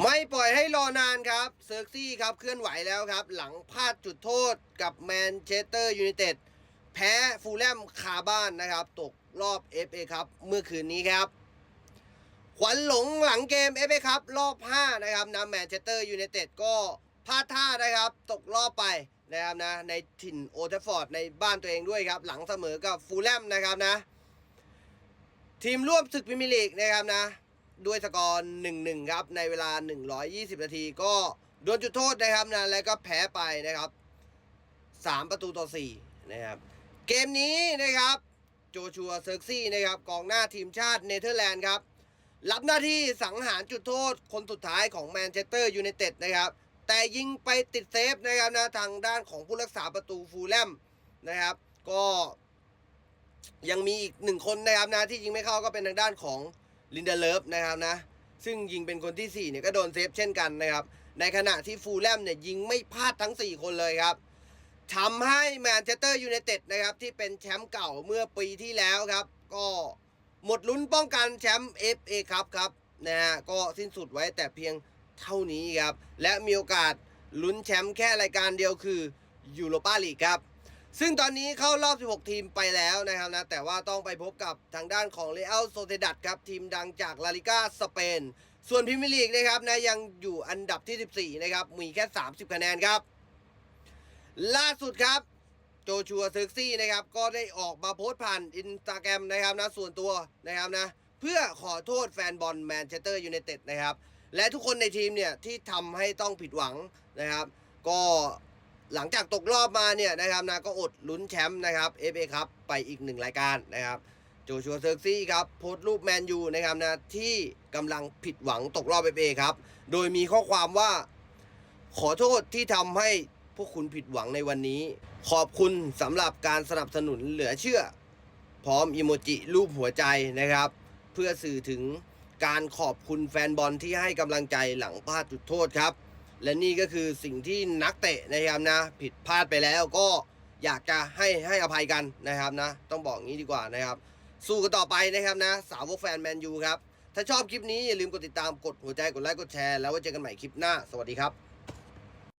ไม่ปล่อยให้รอนานครับเซิร์ซี่ครับเคลื่อนไหวแล้วครับ หลังพลาดจุดโทษกับแมนเชสเตอร์ยูไนเต็ดแพ้ฟูลแลมคาบ้านนะครับ ตกรอบ FA ครับเมื่อคืนนี้ครับ ขวัญหลงหลังเกม FA ครับรอบ 5 นะครับนำแมนเชสเตอร์ยูไนเต็ดก็พลาดท่านะครับ ตกรอบไปนะครับนะในถิ่นโอเทฟฟอร์ดในบ้านตัวเองด้วยครับ หลังเสมอกับฟูลแลมนะครับนะ ทีมร่วมศึกพรีเมียร์ลีกนะครับนะ ด้วยสกอร์1-1ครับในเวลา 120 นาทีก็โดนจุดโทษนะครับนะแล้วก็แพ้ไปนะครับ 3 ประตูต่อ4นะครับเกมนี้นะครับโจชัวเซิร์กซี่นะครับกองหน้าทีมชาติเนเธอร์แลนด์ครับรับหน้าที่สังหารจุดโทษคนสุดท้ายของแมนเชสเตอร์ยูไนเต็ดนะครับแต่ยิงไปติดเซฟนะครับนะทางด้านของผู้รักษาประตูฟูลแลมนะครับ ก็ยังมีอีกหนึ่งคนนะครับนะที่ยิงไม่เข้าก็เป็นทางด้านของ ลินเดเลิฟนะครับนะซึ่งยิงเป็นคนที่ 4 เนี่ยก็โดนเซฟเช่นกันนะครับ ในขณะที่ฟูลแลมเนี่ยยิงไม่พลาดทั้ง 4 คนเลยครับทำให้แมนเชสเตอร์ยูไนเต็ดนะครับที่เป็นแชมป์เก่าเมื่อปีที่แล้วครับ ก็หมดลุ้นป้องกันแชมป์ FA ครับครับนะฮะก็สิ้นสุดไว้แต่เพียงเท่านี้ครับ และมีโอกาสลุ้นแชมป์แค่รายการเดียวคือยูโรปาลีกครับ ซึ่งตอนนี้เข้ารอบ 16 ทีมไปแล้วนะครับนะ แต่ว่าต้องไปพบกับทางด้านของเรอัลโซเซดัดครับ ทีมดังจากลาลิก้าสเปน ส่วนพรีเมลีกนะครับนะยังอยู่อันดับที่ 14 นะครับ มีแค่ 30 คะแนนครับ ล่าสุดครับ โจชัวเซิร์ซี่นะครับ ก็ได้ออกมาโพสต์ผ่านอินสตาแกรมนะครับนะ ส่วนตัวนะครับนะ เพื่อขอโทษแฟนบอลแมนเชสเตอร์ยูไนเต็ดนะครับ และทุกคนในทีมเนี่ยที่ทำให้ต้องผิดหวังนะครับ ก็ หลังจากตกรอบมาเนี่ยนะครับนะก็อดลุ้นแชมป์นะครับ FA ครับไปอีกหนึ่งรายการนะครับโจชัวเซิร์ซี่ครับโพสต์รูปแมนยูนะครับนะที่กำลังผิดหวังตกรอบ FA ครับ โดยมีข้อความว่า ขอโทษที่ทำให้พวกคุณผิดหวังในวันนี้ ขอบคุณสำหรับการสนับสนุนเหลือเชื่อ พร้อมอิโมจิรูปหัวใจนะครับ เพื่อสื่อถึงการขอบคุณแฟนบอลที่ให้กำลังใจหลังพลาดจุดโทษครับ และนี่ก็คือสิ่งที่นักเตะนะครับนะ ผิดพลาดไปแล้วก็อยากจะให้ให้อภัยกันนะครับนะ ต้องบอกงี้ดีกว่านะครับ สู้กันต่อไปนะครับนะ สาวกแฟนแมนยูครับ ถ้าชอบคลิปนี้อย่าลืมกดติดตามกดหัวใจกดไลค์กดแชร์แล้วไว้เจอกันใหม่คลิปหน้า สวัสดีครับ